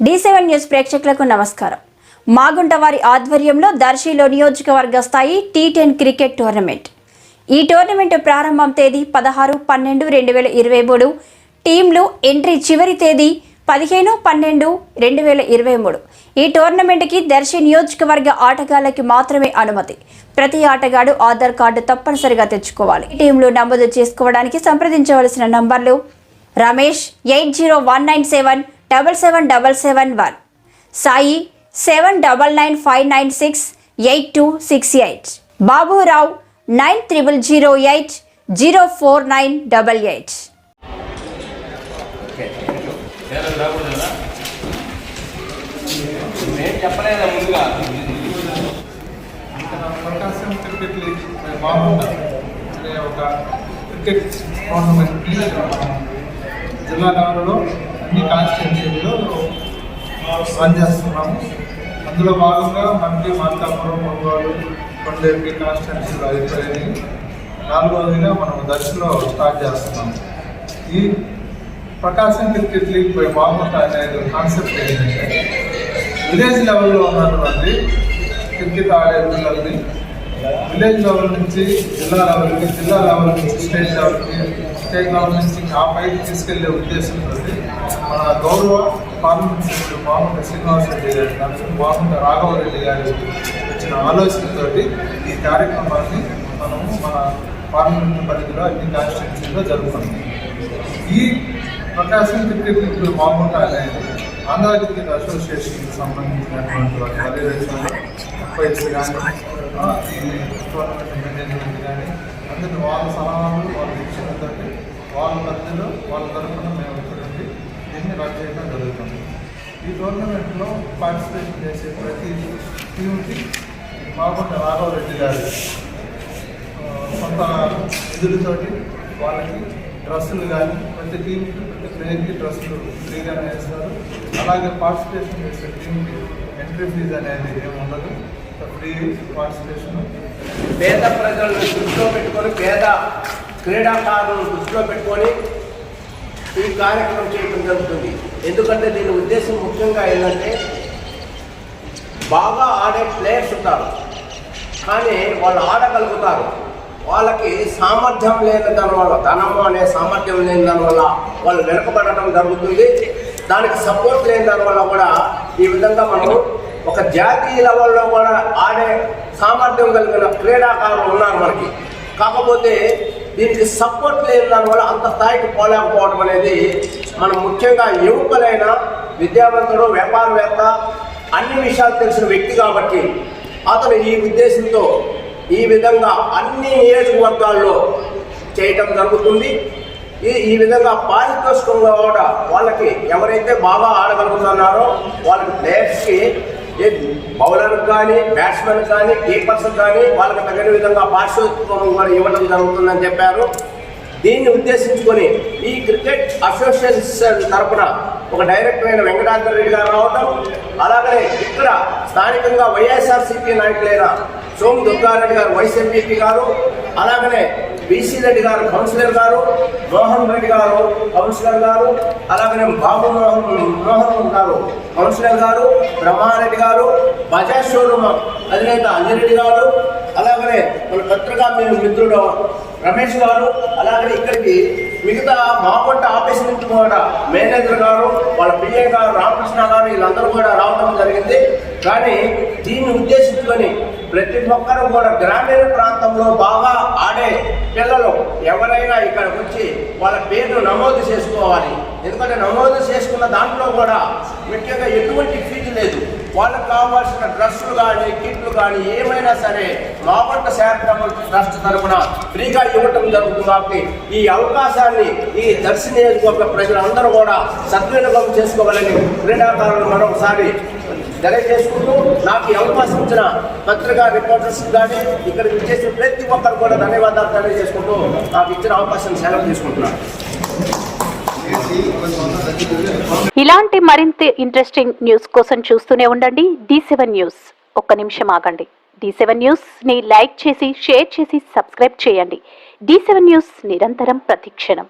D seven news ప్రేక్షకులకు నమస్కారం. మాగుంట వారి ఆధ్వర్యంలో దర్శిలో నియోజకవర్గ స్థాయి టీ టెన్ క్రికెట్ టోర్నమెంట్. ఈ టోర్నమెంట్ ప్రారంభం తేదీ పదహారు పన్నెండు రెండు వేల ఇరవై మూడు. టీంలు ఎంట్రీ చివరి తేదీ పదిహేను పన్నెండు రెండు వేల ఇరవై మూడు. ఈ టోర్నమెంట్కి దర్శి నియోజకవర్గ ఆటగాళ్ళకి మాత్రమే అనుమతి. ప్రతి ఆటగాడు ఆధార్ కార్డు తప్పనిసరిగా తెచ్చుకోవాలి. టీంలు నమోదు చేసుకోవడానికి సంప్రదించవలసిన నంబర్లు Ramesh eight zero one nine seven double seven double seven one. Sai seven double nine five nine six eight two six eight. Baburao nine triple zero eight zero four nine double eight. చెప్పలేదా ముందుగా? ప్రకాశం cricket league బాగుంది? అంటే ఒక cricket tournament జిల్లా లెవెల్లో ఈ కాన్స్టిట్యున్సీల్లో run చేస్తున్నాము. అందులో భాగంగా మంత్రి మార్కాపురం పొంగోలు కొండేపి కాన్స్టిట్యున్సీలో అయిపోయాయి నాలుగవదిగా మనం దర్శిలో స్టార్ట్ చేస్తున్నాము ఈ ప్రకాశం క్రికెట్ లీగ్ బాగుంటుంది అనేది కాన్సెప్ట్ ఏంటంటే విలేజ్ లెవెల్లో ఉన్నటువంటి క్రికెట్ ఆడే పిల్లల్ని విలేజ్ లెవెల్ నుంచి జిల్లా లెవెల్కి జిల్లా లెవెల్ నుంచి స్టేట్ లెవెల్కి స్టేట్ లెవెల్ నుంచి ఆ పైకి తీసుకెళ్ళే ఉద్దేశంతో మన గౌరవ పార్లమెంట్ సభ్యులు శ్రీనివాస శ్రీనివాస్ రెడ్డి గారి బాగుంట మామూలు రాఘవరెడ్డి గారి వచ్చిన ఆలోచనతోటి ఈ కార్యక్రమాన్ని మనము మన పార్లమెంట్ పరిధిలో అన్ని కాన్స్టిట్యున్సీలో జరుగుతుంది ఈ ప్రకాశం క్రికెట్ లీగ్ మామూలు అనేది ఆంధ్ర క్రికెట్ అసోసియేషన్కి సంబంధించినటువంటి వారి పర్యవేక్షణ ఎంపైర్స్ కానీ టోర్నమెంట్ మేనేజ్మెంట్ కానీ అందరినీ వాళ్ళ సలహాలు వాళ్ళ శిక్షణతో వాళ్ళ మధ్యలో వాళ్ళ తరఫున మేము దీన్ని రద్దు చేయడం జరుగుతుంది. ఈ టోర్నమెంట్లో పార్టిసిపేట్ చేసే ప్రతి టీంకి మాగుంట రాఘవ రెడ్డి గారు కొంత నిధులతోటి వాళ్ళకి డ్రెస్సులు కానీ ప్రతి టీంకి ప్రతి ప్లేయర్కి డ్రెస్సులు ఫ్రీగానే వేస్తారు అలాగే పార్టిసిపేషన్ చేసే టీంకి ఎంట్రీ ఫీజు అనేది ఏమి ఉండదు. Free participation. పేద ప్రజలను దృష్టిలో పెట్టుకొని పేద క్రీడాకారులను దృష్టిలో పెట్టుకొని ఈ కార్యక్రమం చేయడం జరుగుతుంది. ఎందుకంటే దీని ఉద్దేశం ముఖ్యంగా ఏంటంటే బాగా ఆడే ప్లేయర్స్ ఉంటారు. కానీ వాళ్ళు ఆడగలుగుతారు. వాళ్ళకి సామర్థ్యం లేని దానివల్ల ధనము అనే సామర్థ్యం లేని దాని వల్ల వాళ్ళు వెనుకబడటం జరుగుతుంది. దానికి సపోర్ట్ లేని దాని వల్ల కూడా ఈ విధంగా మనం ఒక జాతీయ లెవెల్లో కూడా ఆడే సామర్థ్యం కలిగిన క్రీడాకారులు ఉన్నారు మనకి. కాకపోతే దీనికి సపోర్ట్ లేని దానివల్ల అంత స్థాయికి పోలేకపోవడం అనేది మనం ముఖ్యంగా యువకులైన విద్యావంతుడు వ్యాపారవేత్త అన్ని విషయాలు తెలిసిన వ్యక్తి కాబట్టి అతను ఈ ఉద్దేశంతో ఈ విధంగా అన్ని నియోజకవర్గాల్లో చేయటం జరుగుతుంది. ఈ ఈ విధంగా పారితోషికంగా కూడా వాళ్ళకి ఎవరైతే బాగా ఆడగలుగుతున్నారో వాళ్ళకి ప్లేయర్స్కి బౌలర్ కానీ బ్యాట్స్మెన్ కానీ కీపర్స్ కానీ వాళ్ళకి తగిన విధంగా పార్శ్వత్వం కూడా ఇవ్వడం జరుగుతుందని చెప్పారు. దీన్ని ఉద్దేశించుకొని ఈ క్రికెట్ అసోసియేషన్ తరపున ఒక డైరెక్టర్ అయిన వెంకటాద్రి రెడ్డి గారు రావటం అలాగే ఇక్కడ స్థానికంగా వైఎస్ఆర్సీపీ నాయకులైన సోము దుర్గారెడ్డి గారు వైఎస్ఎంపీపీ గారు అలాగనే బీసీ రెడ్డి గారు కౌన్సిలర్ గారు మోహన్ రెడ్డి గారు కౌన్సిలర్ గారు అలాగనే బాబు మోహన్ మోహన్ గారు కౌన్సిలర్ గారు బ్రహ్మారెడ్డి గారు బజాజ్ షోరూమ్ అధినేత అంజరెడ్డి గారు అలాగనే మన పత్రికా మీ మిత్రుడు రమేష్ గారు అలాగే ఇక్కడికి మిగతా మాకొంట ఆఫీస్ నుంచి కూడా మేనేజర్ గారు వాళ్ళ పిఏ గారు రామకృష్ణ గారు వీళ్ళందరూ కూడా రావడం జరిగింది. కానీ దీన్ని ఉద్దేశించుకొని ప్రతి ఒక్కరూ కూడా గ్రామీణ ప్రాంతంలో బాగా ఆడే పిల్లలు ఎవరైనా ఇక్కడ వచ్చి వాళ్ళ పేర్లు నమోదు చేసుకోవాలి. ఎందుకంటే నమోదు చేసుకున్న దాంట్లో కూడా ముఖ్యంగా ఎటువంటి ఫీజు లేదు. వాళ్ళకి కావాల్సిన డ్రస్సులు కానీ కిట్లు కానీ ఏమైనా సరే మాపట్ల శాఖ ట్రస్ట్ తరఫున ఫ్రీగా ఇవ్వటం జరుగుతుంది కాబట్టి ఈ అవకాశాన్ని ఈ దర్శన నియోజకవర్గ ప్రజలందరూ కూడా సద్వినియోగం చేసుకోవాలని క్రీడాకారులు మరొకసారి తెలియజేసుకుంటూ నాకు ఈ అవకాశం ఇచ్చిన పత్రికా రిపోర్టర్స్ కానీ ఇక్కడ చేసిన ప్రతి ఒక్కరు కూడా ధన్యవాదాలు తెలియజేసుకుంటూ నాకు ఇచ్చిన అవకాశం సెలవు తీసుకుంటున్నాను. ఇలాంటి మరింత ఇంట్రెస్టింగ్ న్యూస్ కోసం చూస్తూనే ఉండండి. డి సెవెన్ న్యూస్ ఒక్క నిమిషం ఆగండి. డి సెవెన్ న్యూస్ని లైక్ చేసి షేర్ చేసి సబ్స్క్రైబ్ చేయండి. డి సెవెన్ న్యూస్ నిరంతరం ప్రతిక్షణం.